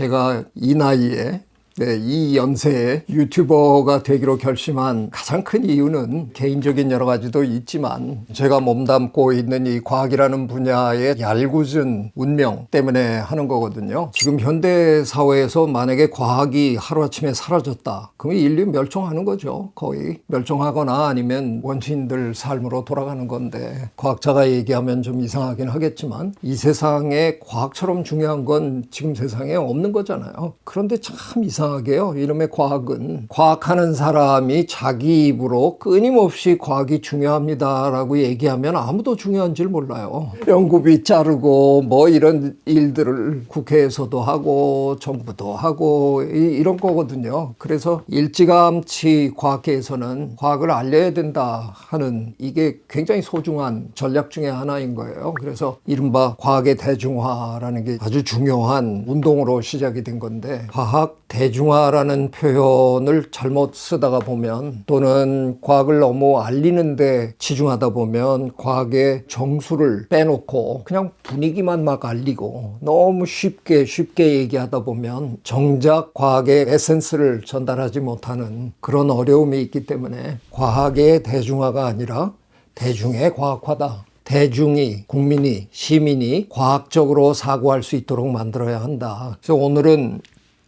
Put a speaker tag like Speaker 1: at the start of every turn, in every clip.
Speaker 1: 제가 이 나이에 네, 이 연세에 유튜버가 되기로 결심한 가장 큰 이유는 개인적인 여러 가지도 있지만 제가 몸담고 있는 이 과학이라는 분야의 얄궂은 운명 때문에 하는 거거든요. 지금 현대 사회에서 만약에 과학이 하루아침에 사라졌다. 그러면 인류 멸종하는 거죠. 거의 멸종하거나 아니면 원시인들 삶으로 돌아가는 건데 과학자가 얘기하면 좀 이상하긴 하겠지만 이 세상에 과학처럼 중요한 건 지금 세상에 없는 거잖아요. 그런데 참 이상 이상하게요. 이름의 과학은 과학하는 사람이 자기 입으로 끊임없이 과학이 중요합니다라고 얘기하면 아무도 중요한 줄 몰라요. 연구비 자르고 뭐 이런 일들을 국회에서도 하고 정부도 하고 이, 런 거거든요. 그래서 일찌감치 과학계에서는 과학을 알려야 된다 하는 이게 굉장히 소중한 전략 중의 하나인 거예요. 그래서 이른바 과학의 대중화라는 게 아주 중요한 운동으로 시작이 된 건데 과학 대중화라는 표현을 잘못 쓰다가 보면 또는 과학을 너무 알리는데 치중하다 보면 과학의 정수를 빼놓고 그냥 분위기만 막 알리고 너무 쉽게 쉽게 얘기하다 보면 정작 과학의 에센스를 전달하지 못하는 그런 어려움이 있기 때문에 과학의 대중화가 아니라 대중의 과학화다. 대중이, 국민이, 시민이 과학적으로 사고할 수 있도록 만들어야 한다. 그래서 오늘은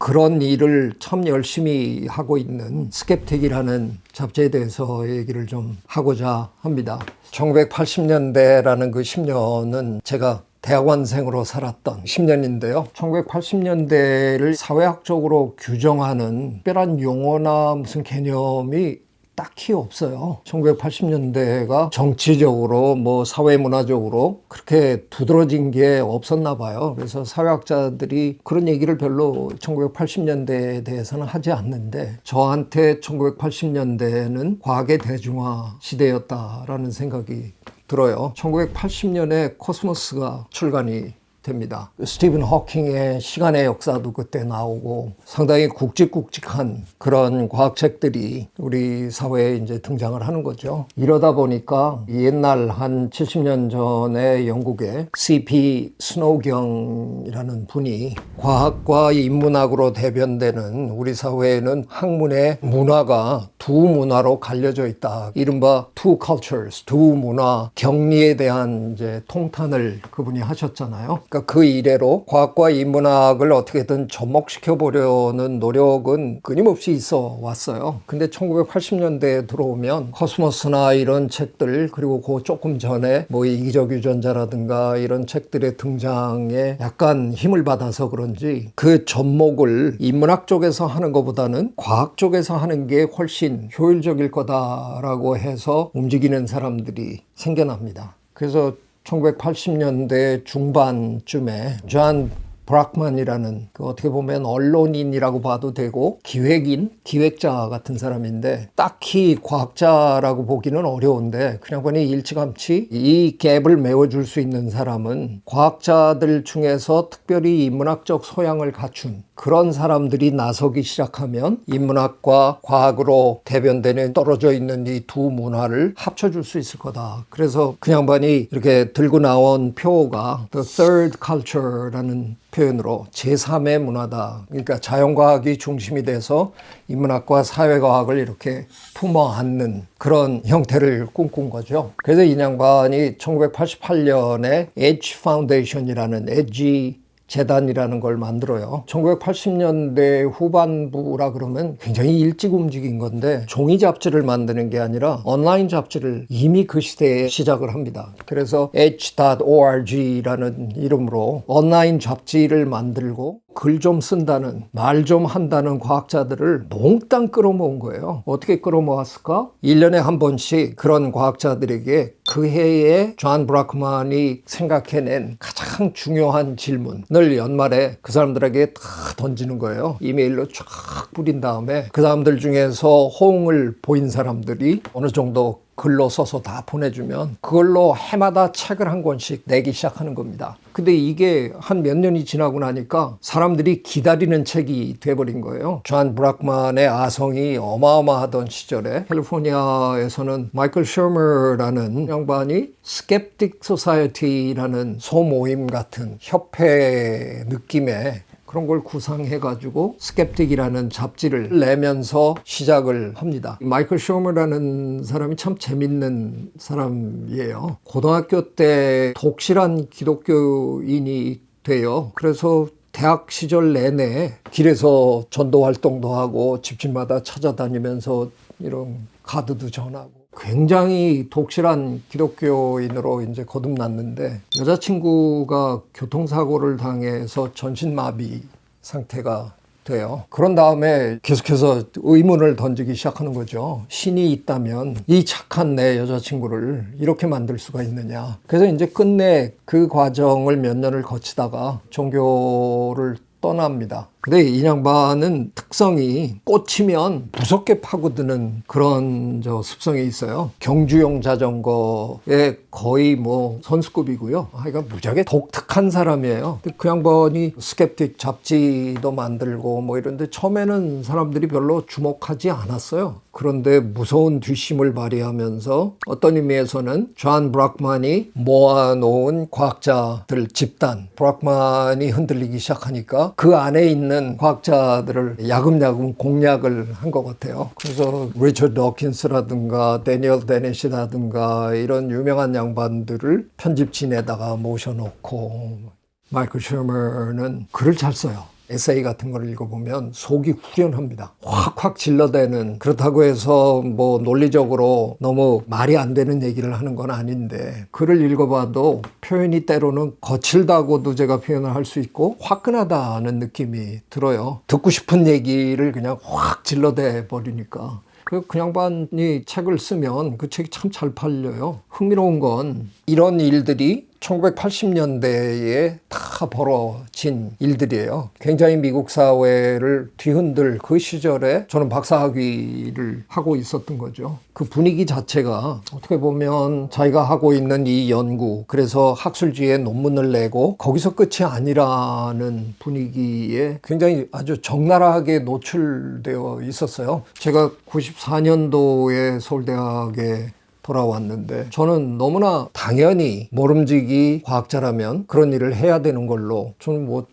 Speaker 1: 그런 일을 참 열심히 하고 있는 스캡틱이라는 잡지에 대해서 얘기를 좀 하고자 합니다. 1980년대라는 그 10년은 제가 대학원생으로 살았던 10년인데요. 1980년대를 사회학적으로 규정하는 특별한 용어나 무슨 개념이 딱히 없어요. 1980년대가 정치적으로 뭐 사회문화적으로 그렇게 두드러진 게 없었나 봐요. 그래서 사회학자들이 그런 얘기를 별로 1980년대에 대해서는 하지 않는데 저한테 1980년대는 과학의 대중화 시대였다라는 생각이 들어요. 1980년에 코스모스가 출간이 됩니다. 스티븐 호킹의 시간의 역사도 그때 나오고 상당히 굵직굵직한 그런 과학책들이 우리 사회에 이제 등장을 하는 거죠. 이러다 보니까 옛날 한 70년 전에 영국의 C.P. 스노경이라는 분이 과학과 인문학으로 대변되는 우리 사회에는 학문의 문화가 두 문화로 갈려져 있다. 이른바 two cultures, 두 문화, 격리에 대한 이제 통탄을 그분이 하셨잖아요. 그러니까 그 이래로 과학과 인문학을 어떻게든 접목시켜 보려는 노력은 끊임없이 있어 왔어요. 근데 1980년대에 들어오면 코스모스나 이런 책들 그리고 그 조금 전에 뭐 이기적 유전자라든가 이런 책들의 등장에 약간 힘을 받아서 그런지 그 접목을 인문학 쪽에서 하는 것보다는 과학 쪽에서 하는 게 훨씬 효율적일 거다라고 해서 움직이는 사람들이 생겨납니다. 그래서 1980년대 중반쯤에 존 브락만이라는 그 어떻게 보면 언론인이라고 봐도 되고 기획인, 기획자 같은 사람인데 딱히 과학자라고 보기는 어려운데 그냥 보니 일찌감치 이 갭을 메워줄 수 있는 사람은 과학자들 중에서 특별히 인문학적 소양을 갖춘 그런 사람들이 나서기 시작하면 인문학과 과학으로 대변되는 떨어져 있는 이 두 문화를 합쳐줄 수 있을 거다. 그래서 그 양반이 이렇게 들고 나온 표가 The Third Culture라는 표현으로 제3의 문화다. 그러니까 자연과학이 중심이 돼서 인문학과 사회과학을 이렇게 품어 안는 그런 형태를 꿈꾼 거죠. 그래서 이 양반이 1988년에 Edge Foundation이라는 엣지 재단이라는 걸 만들어요. 1980년대 후반부라 그러면 굉장히 일찍 움직인 건데 종이 잡지를 만드는 게 아니라 온라인 잡지를 이미 그 시대에 시작을 합니다. 그래서 h.org라는 이름으로 온라인 잡지를 만들고 글 좀 쓴다는 말 좀 한다는 과학자들을 몽땅 끌어모은 거예요. 어떻게 끌어모았을까? 1년에 한 번씩 그런 과학자들에게 그 해에 존 브라크만이 생각해낸 가장 중요한 질문을 연말에 그 사람들에게 다 던지는 거예요. 이메일로 쫙 뿌린 다음에 그 사람들 중에서 호응을 보인 사람들이 어느 정도 글로 써서 다 보내주면 그걸로 해마다 책을 한 권씩 내기 시작하는 겁니다. 근데 이게 한 몇 년이 지나고 나니까 사람들이 기다리는 책이 돼버린 거예요. 존 브락만의 아성이 어마어마하던 시절에 캘리포니아에서는 마이클 셔머라는 양반이 스캡틱 소사이어티라는 소모임 같은 협회 느낌의 그런 걸 구상해가지고 스캡틱이라는 잡지를 내면서 시작을 합니다. 마이클 쇼머라는 사람이 참 재밌는 사람이에요. 고등학교 때 독실한 기독교인이 돼요. 그래서 대학 시절 내내 길에서 전도 활동도 하고 집집마다 찾아다니면서 이런 카드도 전하고 굉장히 독실한 기독교인으로 이제 거듭났는데 여자친구가 교통사고를 당해서 전신마비 상태가 돼요. 그런 다음에 계속해서 의문을 던지기 시작하는 거죠. 신이 있다면 이 착한 내 여자친구를 이렇게 만들 수가 있느냐. 그래서 이제 끝내 그 과정을 몇 년을 거치다가 종교를 떠납니다. 근데 이 양반은 특성이 꽂히면 무섭게 파고드는 그런 저 습성이 있어요. 경주용 자전거에 거의 뭐 선수급이고요. 하여간 무지하게 독특한 사람이에요. 그 양반이 스캡틱 잡지도 만들고 뭐 이런데 처음에는 사람들이 별로 주목하지 않았어요. 그런데 무서운 뒷심을 발휘하면서 어떤 의미에서는 존 브락만이 모아놓은 과학자들 집단 브락만이 흔들리기 시작하니까 그 안에 있는 과학자들을 야금야금 공략을 한 것 같아요. 그래서 리처드 더킨스라든가 데니얼 데넷이라든가 이런 유명한 양반들을 편집진에다가 모셔놓고 마이클 셔머는 글을 잘 써요. 에세이 같은 걸 읽어보면 속이 후련합니다. 확확 질러대는 그렇다고 해서 뭐 논리적으로 너무 말이 안 되는 얘기를 하는 건 아닌데 글을 읽어봐도 표현이 때로는 거칠다고도 제가 표현을 할 수 있고 화끈하다는 느낌이 들어요. 듣고 싶은 얘기를 그냥 확 질러대 버리니까. 그, 그 양반이 책을 쓰면 그 책이 참 잘 팔려요. 흥미로운 건 이런 일들이 1980년대에 다 벌어진 일들이에요. 굉장히 미국 사회를 뒤흔들 그 시절에 저는 박사학위를 하고 있었던 거죠. 그 분위기 자체가 어떻게 보면 자기가 하고 있는 이 연구, 그래서 학술지에 논문을 내고 거기서 끝이 아니라는 분위기에 굉장히 아주 적나라하게 노출되어 있었어요. 제가 94년도에 서울대학에 돌아왔는데 저는 너무나 당연히 모름지기 과학자라면 그런 일을 해야 되는 걸로 저는 뭐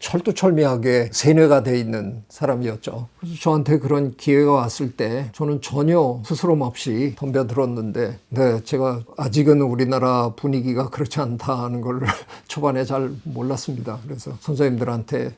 Speaker 1: 철두철미하게 세뇌가 돼 있는 사람이었죠. 그래서 저한테 그런 기회가 왔을 때 저는 전혀 스스럼 없이 덤벼들었는데 네, 제가 아직은 우리나라 분위기가 그렇지 않다는 걸 초반에 잘 몰랐습니다. 그래서 선생님들한테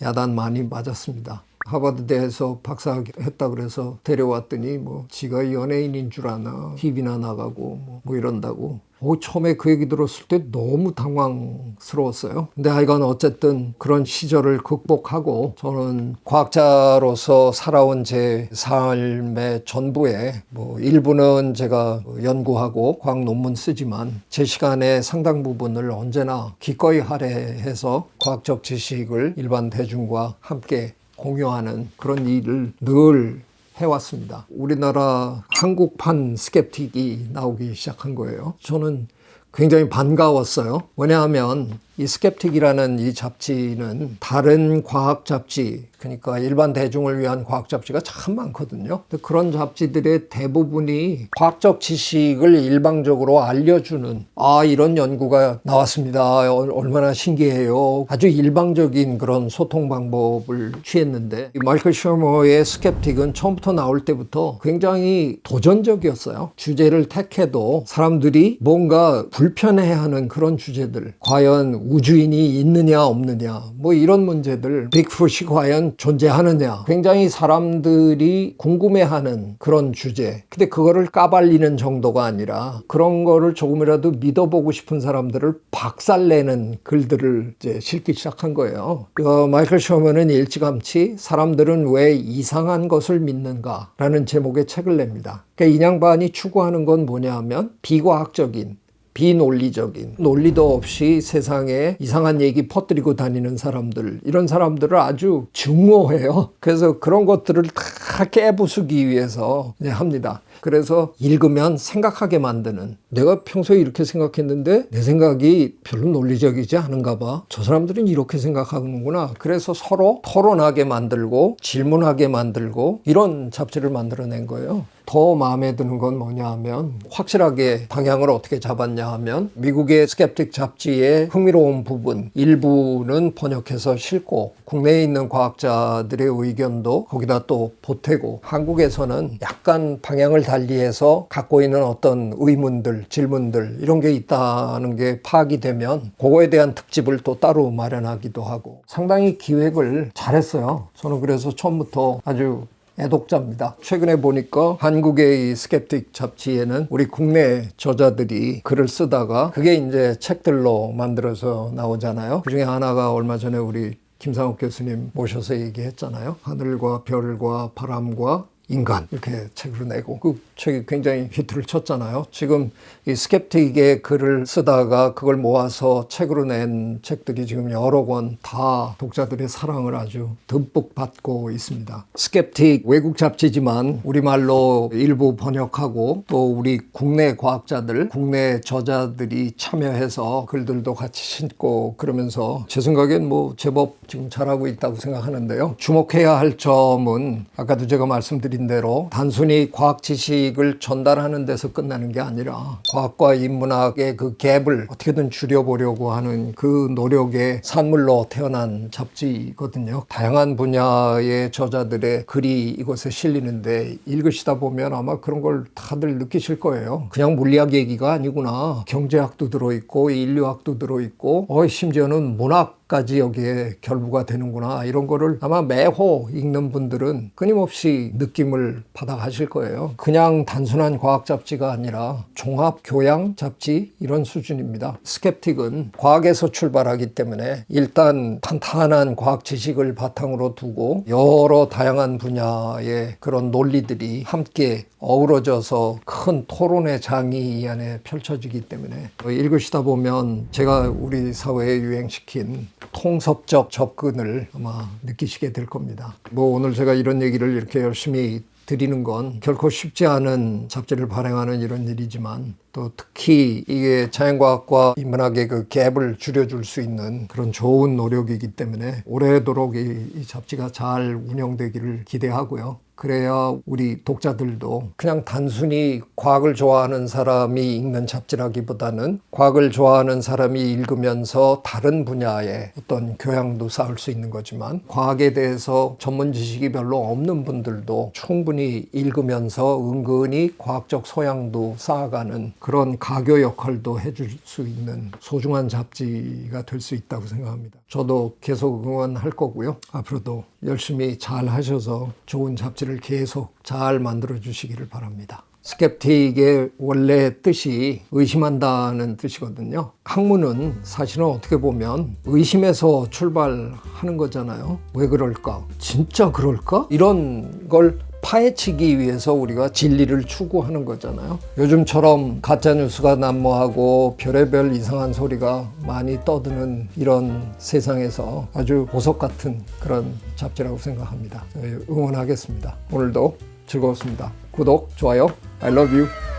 Speaker 1: 야단 많이 맞았습니다. 하버드대에서 박사학위 했다 그래서 데려왔더니 뭐 지가 연예인인 줄 아나 TV나 나가고 뭐, 뭐 이런다고 오, 처음에 그 얘기 들었을 때 너무 당황스러웠어요. 근데 하여간 어쨌든 그런 시절을 극복하고 저는 과학자로서 살아온 제 삶의 전부에 뭐 일부는 제가 연구하고 과학 논문 쓰지만 제 시간의 상당 부분을 언제나 기꺼이 할애해서 과학적 지식을 일반 대중과 함께 공유하는 그런 일을 늘 해왔습니다. 우리나라 한국판 스캡틱이 나오기 시작한 거예요. 저는 굉장히 반가웠어요. 왜냐하면 이 스캡틱이라는 이 잡지는 다른 과학 잡지, 그러니까 일반 대중을 위한 과학 잡지가 참 많거든요. 그런 잡지들의 대부분이 과학적 지식을 일방적으로 알려주는 아 이런 연구가 나왔습니다. 얼마나 신기해요. 아주 일방적인 그런 소통 방법을 취했는데 마이클 셔머의 스캡틱은 처음부터 나올 때부터 굉장히 도전적이었어요. 주제를 택해도 사람들이 뭔가 불편해하는 그런 주제들, 과연 우주인이 있느냐 없느냐 뭐 이런 문제들 빅풋이 과연 존재하느냐. 굉장히 사람들이 궁금해하는 그런 주제. 근데 그거를 까발리는 정도가 아니라 그런 거를 조금이라도 믿어보고 싶은 사람들을 박살내는 글들을 이제 실기 시작한 거예요. 어, 마이클 쇼먼은 일찌감치 사람들은 왜 이상한 것을 믿는가 라는 제목의 책을 냅니다. 그러니까 이 양반이 추구하는 건 뭐냐 하면 비과학적인 비논리적인 논리도 없이 세상에 이상한 얘기 퍼뜨리고 다니는 사람들 이런 사람들을 아주 증오해요. 그래서 그런 것들을 다 깨부수기 위해서 합니다. 그래서 읽으면 생각하게 만드는 내가 평소에 이렇게 생각했는데 내 생각이 별로 논리적이지 않은가 봐. 저 사람들은 이렇게 생각하는구나. 그래서 서로 토론하게 만들고 질문하게 만들고 이런 잡지를 만들어낸 거예요. 더 마음에 드는 건 뭐냐 하면 확실하게 방향을 어떻게 잡았냐 하면 미국의 스캡틱 잡지의 흥미로운 부분 일부는 번역해서 싣고 국내에 있는 과학자들의 의견도 거기다 또 보태고 한국에서는 약간 방향을 달리해서 갖고 있는 어떤 의문들 질문들 이런 게 있다는 게 파악이 되면 그거에 대한 특집을 또 따로 마련하기도 하고 상당히 기획을 잘했어요 저는 그래서 처음부터 아주 애독자입니다. 최근에 보니까 한국의 이 스캡틱 잡지에는 우리 국내 저자들이 글을 쓰다가 그게 이제 책들로 만들어서 나오잖아요. 그 중에 하나가 얼마 전에 우리 김상욱 교수님 모셔서 얘기했잖아요. 하늘과 별과 바람과 인간 이렇게 책으로 내고 그 책이 굉장히 히트를 쳤잖아요. 지금 이 스캡틱의 글을 쓰다가 그걸 모아서 책으로 낸 책들이 지금 여러 권 다 독자들의 사랑을 아주 듬뿍 받고 있습니다. 스캡틱 외국 잡지지만 우리말로 일부 번역하고 또 우리 국내 과학자들, 국내 저자들이 참여해서 글들도 같이 신고 그러면서 제 생각엔 뭐 제법 지금 잘하고 있다고 생각하는데요. 주목해야 할 점은 아까도 제가 말씀드린 대로 단순히 과학 지식을 전달하는 데서 끝나는 게 아니라 과학과 인문학의 그 갭을 어떻게든 줄여보려고 하는 그 노력의 산물로 태어난 잡지거든요. 다양한 분야의 저자들의 글이 이곳에 실리는데 읽으시다 보면 아마 그런 걸 다들 느끼실 거예요. 그냥 물리학 얘기가 아니구나. 경제학도 들어있고 인류학도 들어있고 어, 심지어는 문학 까지 여기에 결부가 되는구나 이런 거를 아마 매호 읽는 분들은 끊임없이 느낌을 받아 가실 거예요. 그냥 단순한 과학 잡지가 아니라 종합 교양 잡지 이런 수준입니다. 스캡틱은 과학에서 출발하기 때문에 일단 탄탄한 과학 지식을 바탕으로 두고 여러 다양한 분야의 그런 논리들이 함께 어우러져서 큰 토론의 장이 이 안에 펼쳐지기 때문에 읽으시다 보면 제가 우리 사회에 유행시킨 통섭적 접근을 아마 느끼시게 될 겁니다. 뭐 오늘 제가 이런 얘기를 이렇게 열심히 드리는 건 결코 쉽지 않은 잡지를 발행하는 이런 일이지만 또 특히 이게 자연과학과 인문학의 그 갭을 줄여줄 수 있는 그런 좋은 노력이기 때문에 오래도록 이, 이 잡지가 잘 운영되기를 기대하고요. 그래야 우리 독자들도 그냥 단순히 과학을 좋아하는 사람이 읽는 잡지라기보다는 과학을 좋아하는 사람이 읽으면서 다른 분야의 어떤 교양도 쌓을 수 있는 거지만 과학에 대해서 전문 지식이 별로 없는 분들도 충분히 읽으면서 은근히 과학적 소양도 쌓아가는 그런 가교 역할도 해줄 수 있는 소중한 잡지가 될 수 있다고 생각합니다. 저도 계속 응원할 거고요. 앞으로도 열심히 잘 하셔서 좋은 잡지 를 계속 잘 만들어 주시기를 바랍니다. 스캡틱의 원래 뜻이 의심한다는 뜻이거든요. 학문은 사실은 어떻게 보면 의심에서 출발하는 거잖아요. 왜 그럴까? 진짜 그럴까? 이런 걸 파헤치기 위해서 우리가 진리를 추구하는 거잖아요. 요즘처럼 가짜 뉴스가 난무하고 별의별 이상한 소리가 많이 떠드는 이런 세상에서 아주 보석 같은 그런 잡지라고 생각합니다. 네, 응원하겠습니다. 오늘도 즐거웠습니다. 구독, 좋아요, I love you.